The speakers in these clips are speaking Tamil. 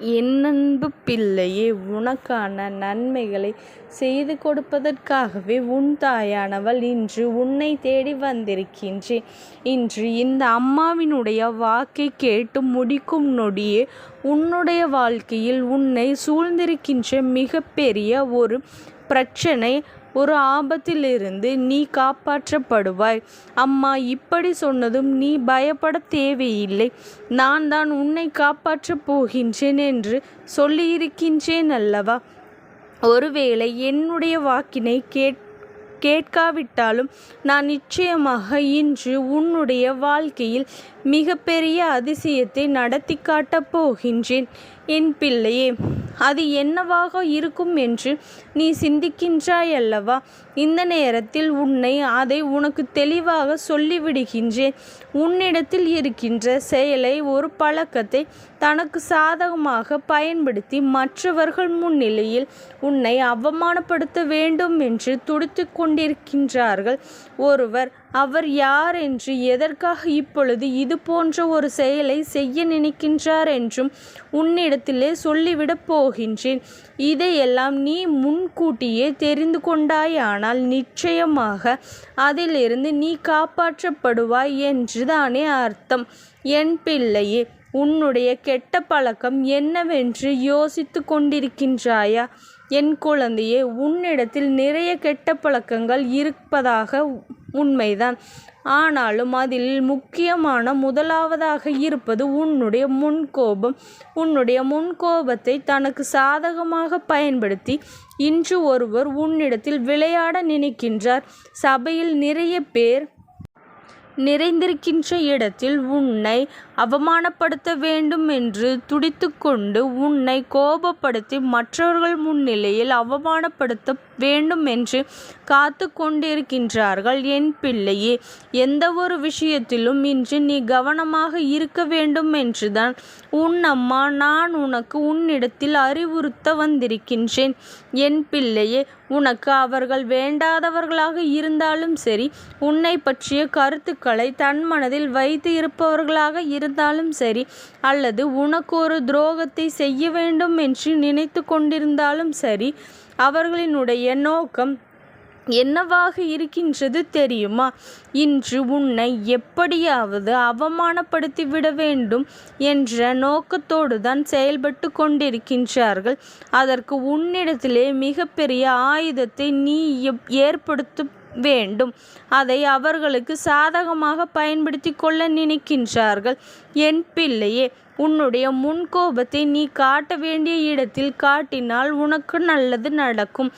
என்னன்பு பிள்ளையே உனக்கான நன்மைகளை செய்து கொடுப்பதற்காகவே உன் தாயானவள் இன்று உன்னை தேடி வந்திருக்கின்றேன். இன்று இந்த அம்மாவினுடைய வாக்கை கேட்டு முடிக்கும் நொடியே உன்னுடைய வாழ்க்கையில் உன்னை சூழ்ந்திருக்கின்ற மிகப்பெரிய ஒரு பிரச்சனை ஒரு ஆபத்திலிருந்து நீ காப்பாற்றப்படுவாய். அம்மா இப்படி சொன்னதும் நீ பயப்படத் தேவையில்லை. நான் தான் உன்னை காப்பாற்றப் போகின்றேன் என்று சொல்லியிருக்கின்றேன் அல்லவா? ஒருவேளை என்னுடைய வாக்கினை கேட் கேட்காவிட்டாலும் நான் நிச்சயமாக இன்று உன்னுடைய வாழ்க்கையில் மிகப்பெரிய அதிசயத்தை நடத்தி காட்டப் போகின்றேன் என் பிள்ளையே. அது என்னவாக இருக்கும் என்று நீ சிந்திக்கின்றாயல்லவா? இந்த நேரத்தில் உன்னை அதை உனக்கு தெளிவாக சொல்லிவிடுகின்றேன். உன்னிடத்தில் இருக்கின்ற செயலை ஒரு பழக்கத்தை தனக்கு சாதகமாக பயன்படுத்தி மற்றவர்கள் முன்னிலையில் உன்னை அவமானப்படுத்த வேண்டும் என்று துடித்து கொண்டிருக்கின்றார்கள் ஒருவர். அவர் யார் என்று எதற்காக இப்பொழுது இது போன்ற ஒரு செயலை செய்ய நினைக்கின்றார் என்றும் உன்னிடத்திலே சொல்லிவிடப் போகின்றேன். இதையெல்லாம் நீ முன்கூட்டியே தெரிந்து கொண்டாயானால் நிச்சயமாக அதிலிருந்து நீ காப்பாற்றப்படுவாய் என்றுதானே அர்த்தம். என் பிள்ளையே. உன்னுடைய கெட்ட பழக்கம் என்னவென்று யோசித்து கொண்டிருக்கின்றாயா? என் குழந்தையே. உன்னிடத்தில் நிறைய கெட்ட பழக்கங்கள் இருப்பதாக உண்மைதான். ஆனாலும் அதில் முக்கியமான முதலாவதாக இருப்பது உன்னுடைய முன்கோபம். உன்னுடைய முன்கோபத்தை தனக்கு சாதகமாக பயன்படுத்தி இன்று ஒருவர் உன்னிடத்தில் விளையாட நினைக்கின்றார். சபையில் நிறைய பேர் நிறைந்திருக்கின்ற இடத்தில் உன்னை அவமானப்படுத்த வேண்டும் என்று துடித்துக்கொண்டு உன்னை கோபப்படுத்தி மற்றவர்கள் முன்னிலையில் அவமானப்படுத்த வேண்டும் என்று காத்து கொண்டிருக்கின்றார்கள் என் பிள்ளையே. எந்த ஒரு விஷயத்திலும் இன்று நீ கவனமாக இருக்க வேண்டும் என்றுதான் உன் அம்மா நான் உனக்கு உன்னிடத்தில் அறிவுறுத்த வந்திருக்கின்றேன் என் பிள்ளையே. உனக்கு அவர்கள் வேண்டாதவர்களாக இருந்தாலும் சரி உன்னை பற்றிய கருத்துக்களை தன் மனதில் வைத்து இருப்பவர்களாக இரு இருந்தாலும் சரி அல்லது உனக்கு ஒரு துரோகத்தை செய்ய வேண்டும் என்று நினைத்து கொண்டிருந்தாலும் சரி அவர்களினுடைய நோக்கம் என்னவாக இருக்கின்றது தெரியுமா? இன்று உன்னை எப்படியாவது அவமானப்படுத்திவிட வேண்டும் என்ற நோக்கத்தோடுதான் செயல்பட்டுக் கொண்டிருக்கின்றார்கள். அதற்கு உன்னிடத்திலே மிகப்பெரிய ஆயுதத்தை நீ ஏற்படுத்த வேண்டும். அதை அவர்களுக்கு சாதகமாக பயன்படுத்தி கொள்ள நினைக்கின்றார்கள். என் பிள்ளையே. உன்னுடைய முன்கோபத்தை நீ காட்ட வேண்டிய இடத்தில் காட்டினால் உனக்கு நல்லது நடக்கும்.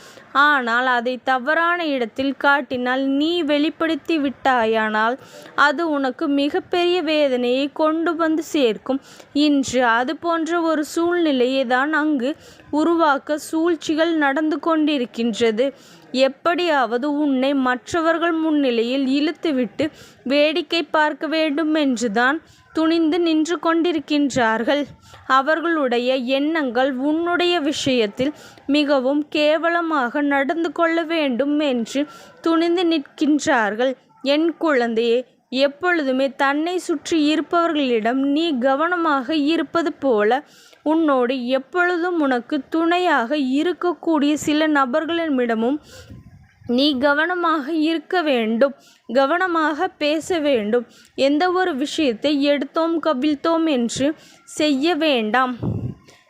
ஆனால் அதை தவறான இடத்தில் காட்டினால் நீ வெளிப்படுத்தி விட்டாயானால் அது உனக்கு மிகப்பெரிய வேதனையை கொண்டு வந்து சேர்க்கும். இன்று அது போன்ற ஒரு சூழ்நிலையை தான் அங்கு உருவாக்க சூழ்ச்சிகள் நடந்து கொண்டிருக்கின்றது. எப்படியாவது உன்னை மற்றவர்கள் முன்னிலையில் இழுத்துவிட்டு வேடிக்கை பார்க்க வேண்டுமென்றுதான் துணிந்து நின்று கொண்டிருக்கின்றார்கள். அவர்களுடைய எண்ணங்கள் உன்னுடைய விஷயத்தில் மிகவும் கேவலமாக நடந்து கொள்ள வேண்டும் என்று துணிந்து நிற்கின்றார்கள். என் குழந்தையே. எப்பொழுதுமே தன்னை சுற்றி இருப்பவர்களிடம் நீ கவனமாக இருப்பது போல உன்னோடு எப்பொழுதும் உனக்கு துணையாக இருக்கக்கூடிய சில நபர்களிடமும் நீ கவனமாக இருக்க வேண்டும். கவனமாக பேச வேண்டும். எந்தவொரு விஷயத்தை எடுத்தோம் கவிழ்த்தோம் என்று செய்ய வேண்டாம்.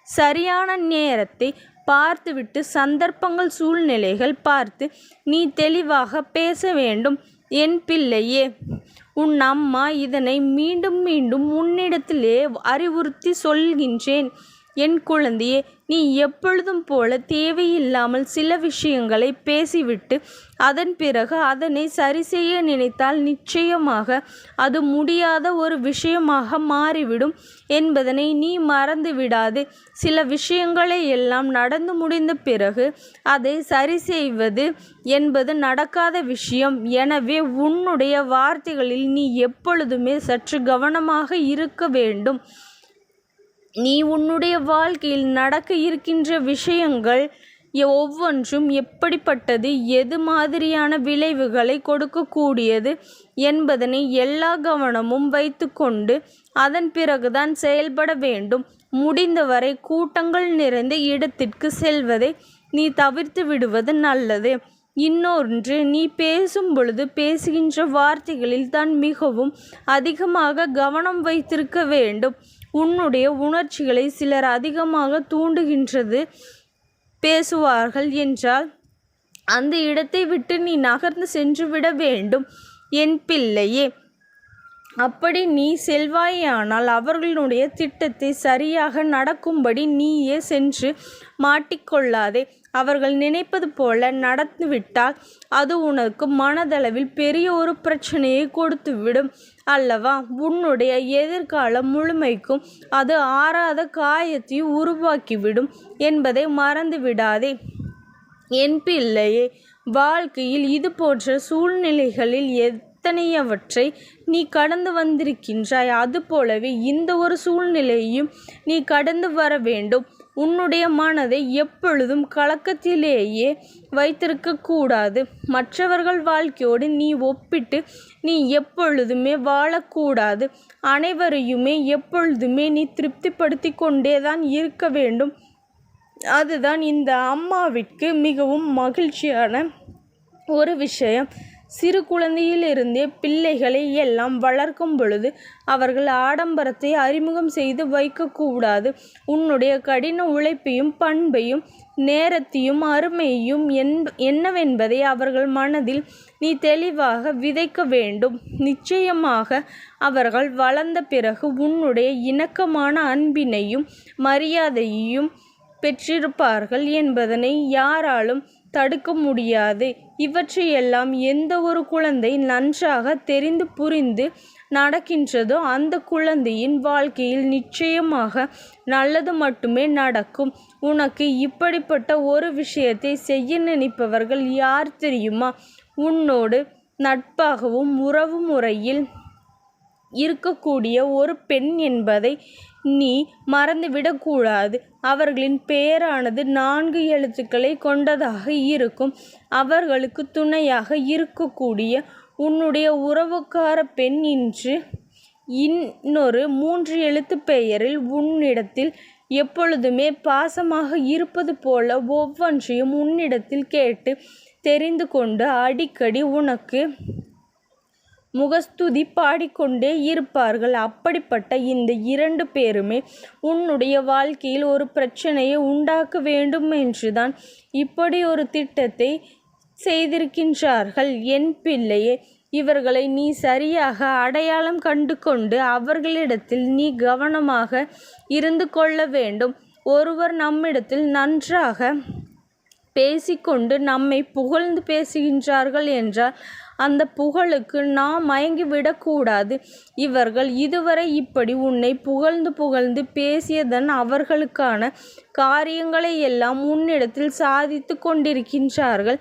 சரியான நேரத்தை பார்த்துவிட்டு சந்தர்ப்பங்கள் சூழ்நிலைகள் பார்த்து நீ தெளிவாக பேச வேண்டும் என் பிள்ளையே. உன் அம்மா இதனை மீண்டும் மீண்டும் உன்னிடத்திலே அறிவுறுத்தி சொல்கின்றேன். என் குழந்தையே. நீ எப்பொழுதும் போல தேவையில்லாமல் சில விஷயங்களை பேசிவிட்டு அதன் பிறகு அதனை சரி செய்ய நினைத்தால் நிச்சயமாக அது முடியாத ஒரு விஷயமாக மாறிவிடும் என்பதனை நீ மறந்து விடாது சில விஷயங்களை எல்லாம் நடந்து முடிந்த பிறகு அதை சரி செய்வது என்பது நடக்காத விஷயம். எனவே உன்னுடைய வார்த்தைகளில் நீ எப்பொழுதுமே சற்று கவனமாக இருக்க வேண்டும். நீ உன்னுடைய வாழ்க்கையில் நடக்க இருக்கின்ற விஷயங்கள் ஒவ்வொன்றும் எப்படிப்பட்டது எது மாதிரியான விளைவுகளை கொடுக்கக்கூடியது என்பதனை எல்லா கவனமும் வைத்துக்கொண்டு அதன் பிறகுதான் செயல்பட வேண்டும். முடிந்தவரை கூட்டங்கள் நிறைந்த இடத்திற்கு செல்வதை நீ தவிர்த்து விடுவது நல்லது. இன்னொன்று நீ பேசும் பொழுது பேசுகின்ற வார்த்தைகளில் தான் மிகவும் அதிகமாக கவனம் வைத்திருக்க வேண்டும். உன்னுடைய உணர்ச்சிகளை சிலர் அதிகமாக தூண்டுகின்றது பேசுவார்கள் என்றால் அந்த இடத்தை விட்டு நீ நகர்ந்து சென்றுவிட வேண்டும் என் பிள்ளையே. அப்படி நீ செல்வாயானால் அவர்களுடைய திட்டத்தை சரியாக நடக்கும்படி நீயே சென்று மாட்டிக்கொள்ளாதே. அவர்கள் நினைப்பது போல நடந்துவிட்டால் அது உனக்கு மனதளவில் பெரிய ஒரு பிரச்சனையை கொடுத்துவிடும் அல்லவா? உன்னுடைய எதிர்காலம் முழுமைக்கும் அது ஆறாத காயத்தை உருவாக்கிவிடும் என்பதை மறந்து விடாதே. என் பிள்ளையே வாழ்க்கையில் இது போன்ற சூழ்நிலைகளில் எத்தனையவற்றை நீ கடந்து வந்திருக்கின்றாய்? அதுபோலவே இந்த ஒரு சூழ்நிலையையும் நீ கடந்து வர வேண்டும். உன்னுடைய மனதை எப்பொழுதும் கலக்கத்திலேயே வைத்திருக்கக்கூடாது மற்றவர்கள் வாழ்க்கையோடு நீ ஒப்பிட்டு நீ எப்பொழுதுமே வாழக்கூடாது. அனைவரையுமே எப்பொழுதுமே நீ திருப்திப்படுத்தி கொண்டே தான் இருக்க வேண்டும். அதுதான் இந்த அம்மாவிற்கு மிகவும் மகிழ்ச்சியான ஒரு விஷயம். சிறு குழந்தையிலிருந்தே பிள்ளைகளை எல்லாம் வளர்க்கும் பொழுது அவர்கள் ஆடம்பரத்தை அறிமுகம் செய்து வைக்கக்கூடாது. உன்னுடைய கடின உழைப்பையும் பண்பையும் நேரத்தையும் அருமையையும் என் என்னவென்பதை அவர்கள் மனதில் நீ தெளிவாக விதைக்க வேண்டும். நிச்சயமாக அவர்கள் வளர்ந்த பிறகு உன்னுடைய இணக்கமான அன்பினையும் மரியாதையையும் பெற்றிருப்பார்கள் என்பதனை யாராலும் தடுக்க முடியாது. இவற்றையெல்லாம் எந்த ஒரு குழந்தை நன்றாக தெரிந்து புரிந்து நடக்கின்றதோ அந்த குழந்தையின் வாழ்க்கையில் நிச்சயமாக நல்லது மட்டுமே நடக்கும். உனக்கு இப்படிப்பட்ட ஒரு விஷயத்தை செய்ய நினைப்பவர்கள் யார் தெரியுமா? உன்னோடு நட்பாகவும் உறவு முறையில் இருக்கக்கூடிய ஒரு பெண் என்பதை நீ மறந்துவிடக்கூடாது. அவர்களின் பெயரானது நான்கு எழுத்துக்களை கொண்டதாக இருக்கும். அவர்களுக்கு துணையாக இருக்கக்கூடிய உன்னுடைய உறவுக்கார பெண் இன்று. இன்னொரு மூன்று எழுத்து பெயரில் உன்னிடத்தில் எப்பொழுதுமே பாசமாக இருப்பது போல ஒவ்வொன்றையும் உன்னிடத்தில் கேட்டு தெரிந்து கொண்டு அடிக்கடி உனக்கு முகஸ்துதி பாடிக்கொண்டே இருப்பார்கள். அப்படிப்பட்ட இந்த இரண்டு பேருமே உன்னுடைய வாழ்க்கையில் ஒரு பிரச்சனையை உண்டாக்க வேண்டும் என்றுதான் இப்படி ஒரு திட்டத்தை செய்திருக்கின்றார்கள். என் பிள்ளையே இவர்களை நீ சரியாக அடையாளம் கண்டு கொண்டு அவர்களிடத்தில் நீ கவனமாக இருந்து கொள்ள வேண்டும். ஒருவர் நம்மிடத்தில் நன்றாக பேசிக்கொண்டு நம்மை புகழ்ந்து பேசுகின்றார்கள் என்றால் அந்த புகழுக்கு நாம் மயங்கி விடக்கூடாது. இவர்கள் இதுவரை இப்படி உன்னை புகழ்ந்து புகழ்ந்து பேசியதன் அவர்களுக்கான காரியங்களை எல்லாம் உன்னிடத்தில் சாதித்து கொண்டிருக்கின்றார்கள்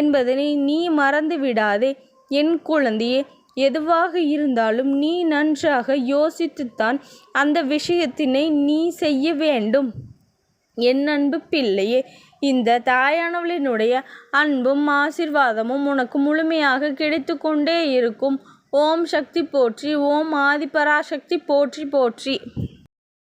என்பதனை நீ மறந்து விடாதே. என் குழந்தையே எதுவாக இருந்தாலும் நீ நன்றாக யோசித்துத்தான் அந்த விஷயத்தினை நீ செய்ய வேண்டும். என் அன்பு பிள்ளையே இந்த தாயானவளினுடைய அன்பும் ஆசிர்வாதமும் உனக்கு முழுமையாக கிடைத்து கொண்டே இருக்கும். ஓம் சக்தி போற்றி ஓம் ஆதிபராசக்தி போற்றி போற்றி.